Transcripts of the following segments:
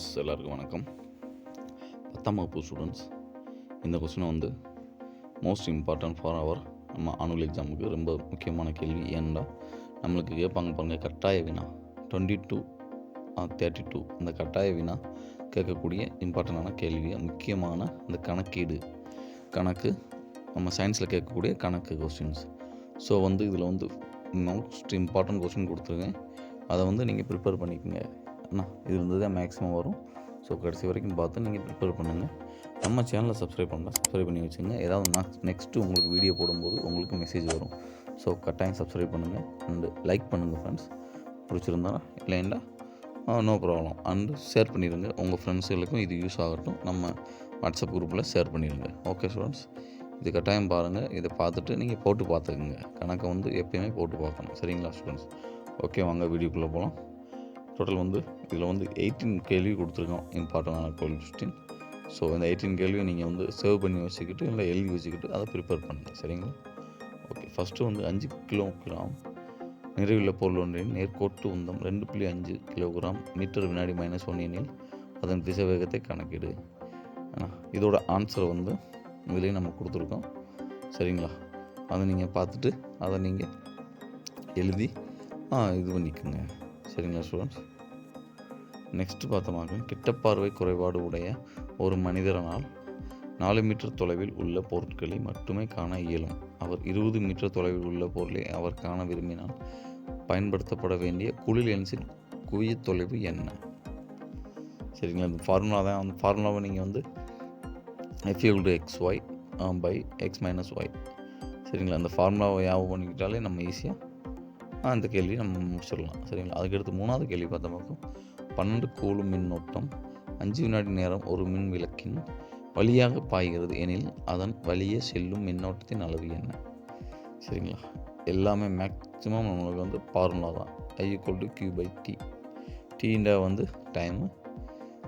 Students எல்லாருக்கும் வணக்கம். பத்தாம் வகுப்பு ஸ்டூடெண்ட்ஸ் இந்த கொஸ்டினை வந்து மோஸ்ட் இம்பார்ட்டன்ட் ஃபார் அவர் நம்ம ஆனுவல் எக்ஸாமுக்கு ரொம்ப முக்கியமான கேள்வி. ஏன்டா நம்மளுக்கு கேட்பாங்க பாருங்கள் கட்டாய வினா டுவெண்ட்டி டூ தேர்ட்டி டூ அந்த கட்டாய வினா கேட்கக்கூடிய இம்பார்ட்டண்டான கேள்வி முக்கியமான அந்த கணக்கீடு. கணக்கு நம்ம சயின்ஸில் கேட்கக்கூடிய கணக்கு கொஸ்டின்ஸ் ஸோ வந்து இதில் வந்து மோஸ்ட் இம்பார்ட்டன்ட் கொஸ்டின் கொடுத்துருக்கேன். அதை வந்து நீங்கள் ப்ரிப்பேர் பண்ணிக்கோங்க. அண்ணா இது இருந்தது தான் மேக்ஸிமம் வரும். ஸோ கடைசி வரைக்கும் பார்த்து நீங்கள் ப்ரிப்பேர் பண்ணுங்கள் நம்ம சேனலை சப்ஸ்கிரைப் பண்ணலாம் சப்ஸ்கிரைப் பண்ணி வச்சுங்க. ஏதாவது நான் நெக்ஸ்ட்டு உங்களுக்கு வீடியோ போடும்போது உங்களுக்கு மெசேஜ் வரும். ஸோ கட்டாயம் சப்ஸ்கிரைப் பண்ணுங்கள் அண்டு லைக் பண்ணுங்கள் ஃப்ரெண்ட்ஸ் பிடிச்சிருந்தா இல்லைன்னா நோ ப்ராப்ளம் அண்டு ஷேர் பண்ணிடுங்க உங்கள் ஃப்ரெண்ட்ஸுகளுக்கும் இது யூஸ் ஆகட்டும். நம்ம வாட்ஸ்அப் குரூப்பில் ஷேர் பண்ணிடுங்க ஓகே ஸ்டூடெண்ட்ஸ் இது கட்டாயம் பாருங்கள் இதை பார்த்துட்டு நீங்கள் போட்டு பார்த்துக்குங்க. கணக்கை வந்து எப்பயுமே போட்டு பார்க்கணும். சரிங்களா ஸ்டூடெண்ட்ஸ் ஓகே வாங்க வீடியோக்குள்ளே போகலாம் டோட்டல் வந்து இதில் வந்து எயிட்டீன் கேள்வி கொடுத்துருக்கோம் இம்பார்ட்டண்டான கொஸ்டின் ஸோ இந்த எயிட்டீன் கேள்வியை நீங்கள் வந்து சேவ் பண்ணி வச்சுக்கிட்டு இல்லை எழுதி வச்சுக்கிட்டு அதை ப்ரிப்பேர் பண்ணுங்கள் சரிங்களா? ஓகே ஃபஸ்ட்டு வந்து அஞ்சு கிலோகிராம் நிறைவுள்ள பொருள் ஒன்றின் நேர்கோட்டு உந்தம் ரெண்டு புள்ளி அஞ்சு கிலோகிராம் மீட்டர் வினாடி மைனஸ் ஒன் எனில் அதன் திசை வேகத்தை கணக்கிடு இதோட ஆன்சர் வந்து இதுலேயும் நம்ம கொடுத்துருக்கோம். சரிங்களா? அதை நீங்கள் பார்த்துட்டு அதை நீங்கள் எழுதி இது பண்ணிக்கோங்க. சரிங்களா ஸ்டூடெண்ட்ஸ் நெக்ஸ்ட் பார்த்தோமாக கிட்டப்பார்வை குறைபாடு உடைய ஒரு மனிதரனால் நாலு மீட்டர் தொலைவில் உள்ள பொருட்களை மட்டுமே காண இயலும். அவர் இருபது மீட்டர் தொலைவில் உள்ள பொருளை அவர் காண விரும்பினால் பயன்படுத்தப்பட வேண்டிய குழி லென்ஸின் குவிய தொலைவு என்ன? சரிங்களா இந்த ஃபார்முலா தான். அந்த ஃபார்முலாவை நீங்கள் வந்து fuel to X Y by X minus Y சரிங்களா அந்த ஃபார்முலாவை ஞாபகம் பண்ணிக்கிட்டாலே நம்ம ஈஸியாக அந்த கேள்வி நம்ம முடிச்சிடலாம். சரிங்களா? அதுக்கடுத்து மூணாவது கேள்வி பார்த்த பக்கம் பன்னெண்டு கூலும் மின்னோட்டம் அஞ்சு வினாடி நேரம் ஒரு மின் விளக்கின் வழியாக பாய்கிறது எனில் அதன் வழியே செல்லும் மின்னோட்டத்தின் அளவு என்ன? சரிங்களா? எல்லாமே மேக்ஸிமம் நம்மளுக்கு வந்து ஃபார்முலா தான். I equal to Q by T டீண்டா வந்து டைமு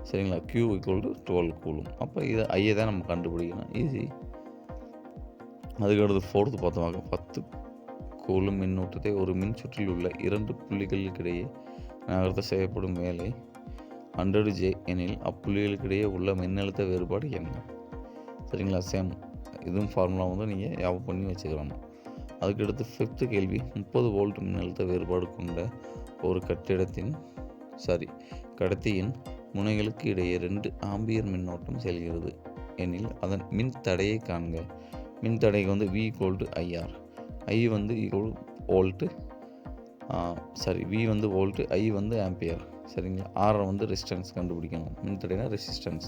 சரிங்களா? Q equal to twelve coulomb அப்போ இதை ஐயை தான் நம்ம கண்டுபிடிக்கணும். ஈஸி அதுக்கடுத்து ஃபோர்த்து பார்த்தோமாக பத்து. கூலும் மின்னூட்டத்தை ஒரு மின்சுற்றில் உள்ள இரண்டு புள்ளிகளுக்கிடையே நகர்த்த செய்யப்படும் வேலை. ஹண்ட்ரட் ஜே எனில் அப்புள்ளிகளுக்கிடையே உள்ள மின்னழுத்த வேறுபாடு என்ன? சரிங்களா சேம் இதுவும் ஃபார்முலா வந்து நீங்கள் ஞாபகம் பண்ணி வச்சுக்கலாம். அதுக்கடுத்து ஃபிஃப்த்து கேள்வி முப்பது வோல்ட் மின்னழுத்த வேறுபாடு கொண்ட ஒரு கட்டிடத்தின் சாரி கடத்தியின் முனைகளுக்கு இடையே ரெண்டு ஆம்பியர் மின்னோட்டம் செல்கிறது. எனில் அதன் மின் தடையை காண்க. மின் தடைக்கு வந்து V equal to I R I வந்து ஈக்குவல் வோல்ட்டு சாரி வி வந்து வோல்ட்டு ஐ வந்து ஆம்பியர் சரிங்களா? ஆரை வந்து ரெசிஸ்டன்ஸ் கண்டுபிடிக்கணும். மின்தடைனா ரெசிஸ்டன்ஸ்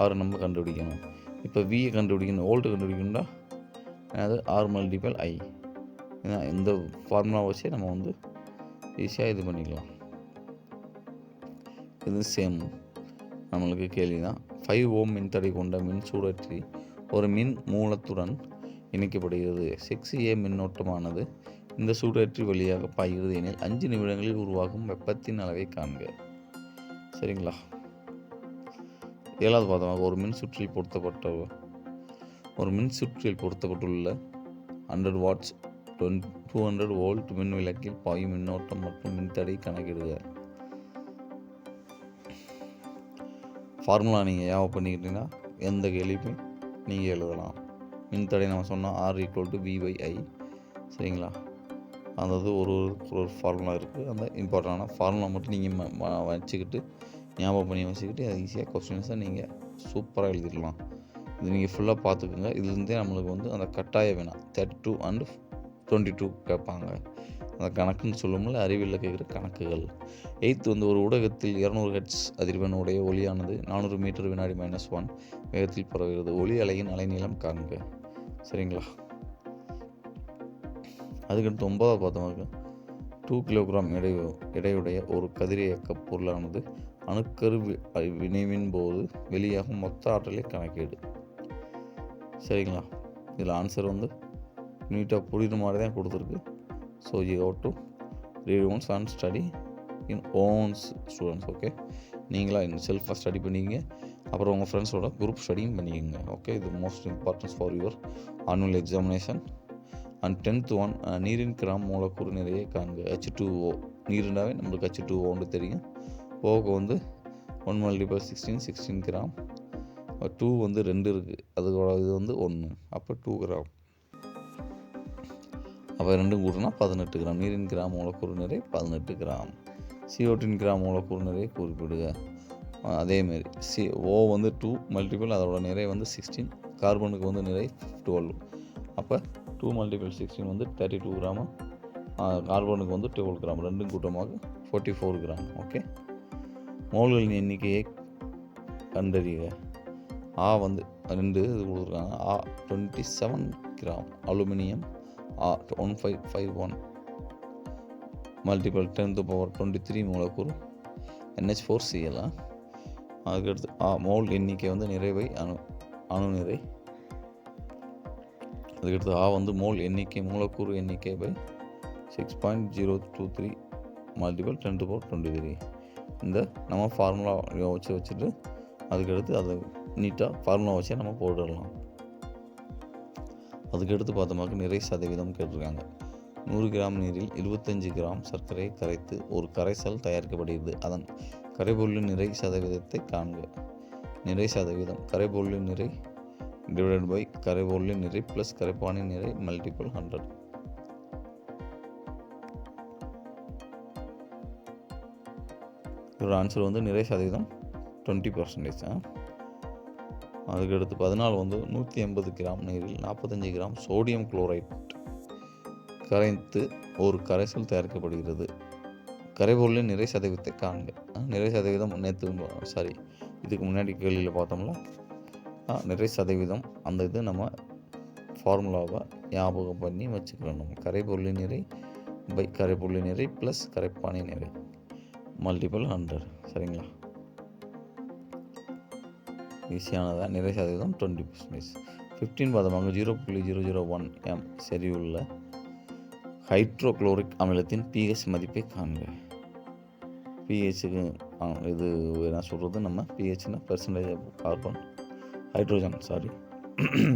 ஆறு நம்ம கண்டுபிடிக்கணும். இப்போ வியை கண்டுபிடிக்கணும். வோல்ட்டு கண்டுபிடிக்கணும்னா அது ஆர் மல்டிபிள் ஐ இந்த ஃபார்முலா வச்சே நம்ம வந்து ஈஸியாக இது பண்ணிக்கலாம். இது சேம் நம்மளுக்கு கேள்வி தான் ஃபைவ் ஓம் மின்தடை கொண்ட மின் சூடற்றி ஒரு மின் மூலத்துடன் இணைக்கப்படுகிறது. சிக்ஸ் ஏ மின்னோட்டமானது இந்த சூடற்றி வழியாக பாய்கிறது எனில் அஞ்சு நிமிடங்களில் உருவாகும் வெப்பத்தின் அளவை காண்க. சரிங்களா? ஏழாவது பாதமாக ஒரு மின் சுற்றில் பொருத்தப்பட்ட ஒரு மின் சுற்றில் பொருத்தப்பட்டுள்ள hundred watts twenty two hundred volt மின் விளக்கில் பாயும் மின்னோட்டம் மற்றும் மின்தடை கணக்கிடுக. ஃபார்முலா நீங்கள் ஞாபகம் பண்ணிக்கிட்டீங்கன்னா எந்த கேள்வியுமே நீங்கள் எழுதலாம். மின்தடை நம்ம சொன்னால் ஆர் ஈக்குவல் டு விஒய்ஐ சரிங்களா? அதாவது ஒரு ஒரு ஒரு ஃபார்முலா இருக்குது அந்த இம்பார்ட்டண்டான ஃபார்முலா மட்டும் நீங்கள் வச்சுக்கிட்டு ஞாபகம் பண்ணி வச்சுக்கிட்டு அது ஈஸியாக கொஸ்டின்ஸை நீங்கள் சூப்பராக எழுதிடலாம். இது நீங்கள் ஃபுல்லாக பார்த்துக்குங்க. இதுலேருந்தே நம்மளுக்கு வந்து அந்த கட்டாய வேணாம். Thirty two and twenty two கேட்பாங்க. அந்த கணக்குன்னு சொல்லும்போது அறிவியலில் கேட்குற கணக்குகள். எயித்து வந்து ஒரு ஊடகத்தில் இரநூறு ஹெட்ஸ் அதிர்வெண் உடைய ஒளியானது நானூறு மீட்டர் வினாடி மைனஸ் ஒன் வேகத்தில் பரவுகிறது. ஒளி அலையின் அலைநீளம் காண்க. சரிங்களா? அதுக்கடுத்து ஒன்பதாவது பார்த்தோம்னா டூ கிலோகிராம் எடை எடையுடைய ஒரு கதிரியக்க பொருளானது அணுக்கரு வினைவின் போது வெளியாகும் மொத்த ஆற்றலை கணக்கீடு. சரிங்களா? இதில் ஆன்சர் வந்து நீட்டாக புரியுற மாதிரி தான் கொடுத்துருக்கு. So you have to read once and study in once students okay நீங்களாக இன் செல்ஃபாக ஸ்டடி பண்ணிக்கிங்க. அப்புறம் உங்கள் ஃப்ரெண்ட்ஸோட குரூப் ஸ்டடியும் பண்ணிக்கோங்க. ஓகே இது most importance for your annual examination and tenth one நீரின் கிராம் மூலக்கூறு நிறைய காண்க. ஹெச் டூ ஓ நீருண்டாவே நம்மளுக்கு ஹெச் டூ ஓன்னு தெரியும். ஓக்கு வந்து one multiple sixteen sixteen gram. Two வந்து ரெண்டு இருக்குது அதோட இது வந்து ஒன்று அப்போ டூ கிராம். அப்போ ரெண்டும் கூட்டினா பதினெட்டு கிராம். நீரின் கிராம் மூலக்கூறு நிறை பதினெட்டு கிராம். சிஓட்டின் கிராம் மூலக்கூறு நிறைய குறிப்பிடுக. அதேமாரி. சி ஓ வந்து டூ மல்டிபிள் அதோட நிறை வந்து சிக்ஸ்டீன் கார்பனுக்கு வந்து நிறை டுவெல் அப்போ டூ மல்டிபிள் சிக்ஸ்டீன் வந்து தேர்ட்டி டூ கிராமு கார்பனுக்கு வந்து டுவெல் கிராம் ரெண்டும் கூட்டமாக ஃபோர்ட்டி ஃபோர் கிராம் ஓகே மோல்களின் எண்ணிக்கையை கண்டறிய ஆ வந்து ரெண்டு இது கொடுத்துருக்காங்க. ஆ டுவெண்ட்டி செவன் கிராம் அலுமினியம் ஆ one five five one multiple tenth power twenty three மூலக்கூறு என்ஹெச் ஃபோர் சிஎல்லாம் அதுக்கடுத்து ஆ மோல் எண்ணிக்கை வந்து நிறைவை அணு அணு நிறை. அதுக்கடுத்து ஆ வந்து மோல் எண்ணிக்கை மூலக்கூறு எண்ணிக்கை by six point zero two three multiple ten to four twenty three இந்த நம்ம ஃபார்முலா வச்சு வச்சுட்டு அதுக்கடுத்து அதை நீட்டாக ஃபார்முலா வச்சே நம்ம போட்டுடலாம். அதுக்கடுத்து பார்த்தோம்னாக்க நிறை சதவீதம் கேட்டிருக்காங்க. நூறு கிராம் நீரில் இருபத்தஞ்சு கிராம் சர்க்கரை கரைத்து ஒரு கரைசல் தயாரிக்கப்படுகிறது. அதன் கரைபொருளின் நிறை சதவீதத்தை காண்க. நிறை சதவீதம் கரைபொருளின் நிறை டிவைடட் பை கரைபொருளின் நிறை ப்ளஸ் கரைப்பானின் நிறை மல்டிபிள் ஹண்ட்ரட் இதோட ஆன்சர் வந்து நிறை சதவீதம் டுவெண்ட்டி பர்சன்டேஜ் அதுக்கடுத்து பதினாலு வந்து நூற்றி எண்பது கிராம் நீரில் நாற்பத்தஞ்சு கிராம் சோடியம் குளோரைட் கரைத்து ஒரு கரைசல் தயாரிக்கப்படுகிறது. கரைபொருளின் நிறை சதவீதத்தை காண்க. நிறை சதவீதம் நேற்று சாரி இதுக்கு முன்னாடி கேள்வியில் பார்த்தோம்ல? நிறை சதவீதம் அந்த இது நம்ம ஃபார்முலாவை ஞாபகம் பண்ணி வச்சுக்கணும் நம்ம. கரைபொருளின் நிறை பை கரைபொருளின் நிறை ப்ளஸ் கரைப்பானை நிறை. மல்டிபிள் ஹண்ட்ரட் சரிங்களா? ஈஸியானதாக நிறை சதவீதம் டுவெண்ட்டி பர்சன்டேஜ் ஃபிஃப்டீன் பார்த்தோம் ஜீரோ புள்ளி ஜீரோ ஜீரோ ஒன் எம் செறிவுள்ள ஹைட்ரோக்ளோரிக் அமிலத்தின் பிஹெச் மதிப்பை காண்க. பிஹெச்சுக்கு இது என்ன சொல்கிறது நம்ம பிஹெச்னா பெர்சன்டேஜ் கார்பன் ஹைட்ரோஜன் சாரி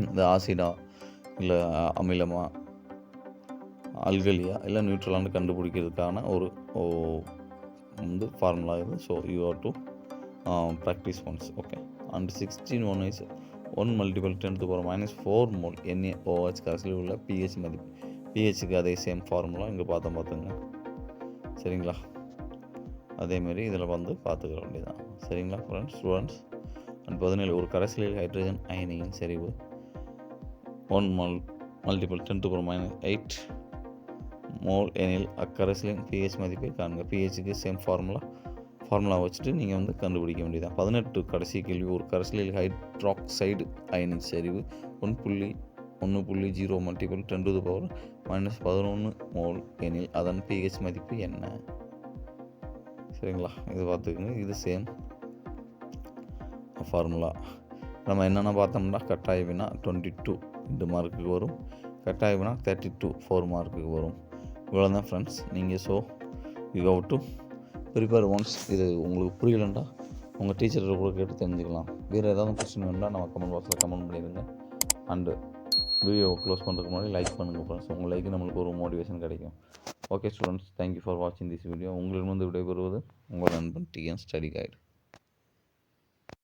இந்த ஆசிடா இல்லை அமிலமா? அல்கலியா இல்லை நியூட்ரலான்னு கண்டுபிடிக்கிறதுக்கான ஒரு வந்து ஃபார்முலா இது. So you are to practice once okay and sixteen one is one multiple ten to power minus four mole N A O H கடைசியில் உள்ள பிஹெச் மதிப்பு. பிஹெச்சுக்கு அதே சேம் ஃபார்முலா இங்கே பார்த்தோம் பார்த்துங்க சரிங்களா? அதேமாரி இதில் வந்து பார்த்துக்கிற வேண்டியதான் சரிங்களா ஃப்ரெண்ட்ஸ் ஸ்டூடெண்ட்ஸ் அண்ட் பதினேழு ஒரு கரைசலில் ஹைட்ரஜன் அயனியின் செறிவு. One Mal multiple ten to minus eight mole எனில் அக்கரைசலின் பிஹெச் மதிப்பை காணுங்க பிஹெச்சுக்கு சேம் ஃபார்முலா ஃபார்முலா வச்சுட்டு நீங்கள் வந்து கண்டுபிடிக்க வேண்டியதான் பதினெட்டு கடைசி கேள்வி ஒரு கரைசலில் ஹைட்ராக்சைடு அயனின் செறிவு. ஒன் புள்ளி ஒன்று புள்ளி zero multiple ten to power minus பதினொன்று மோல் எனில் அதன் பிஹெச் மதிப்பு என்ன? சரிங்களா இது பார்த்துக்கோங்க இது சேம் ஃபார்முலா நம்ம என்னென்ன பார்த்தோம்னா கட்டாய வினா டுவெண்ட்டி டூ ரெண்டு மார்க்குக்கு வரும். கட்டாய வினா தேர்ட்டி டூ ஃபோர் மார்க்குக்கு வரும். இவ்வளோ தான் ஃப்ரெண்ட்ஸ் நீங்கள் so you have to prepare once இது உங்களுக்கு புரியலண்டா உங்கள் டீச்சர்கிட்ட கூட கேட்டு தெரிஞ்சுக்கலாம். வேறு ஏதாவது கொஸ்டின் வேணுன்னா நம்ம கமெண்ட் பாக்ஸில் கமெண்ட் பண்ணிடுங்க. அண்டு வீடியோவை க்ளோஸ் பண்ணுறதுக்கு முன்னாடி லைக் பண்ணுங்கள் ஃப்ரெண்ட்ஸ் உங்கள் லைக்கு நம்மளுக்கு ஒரு மோட்டிவேஷன் கிடைக்கும். Okay students thank you for வாட்சிங் திஸ் வீடியோ உங்களிடம் வந்து விடைபெறுவது உங்கள் நண்பன் டிஎன் ஸ்டடி கைடு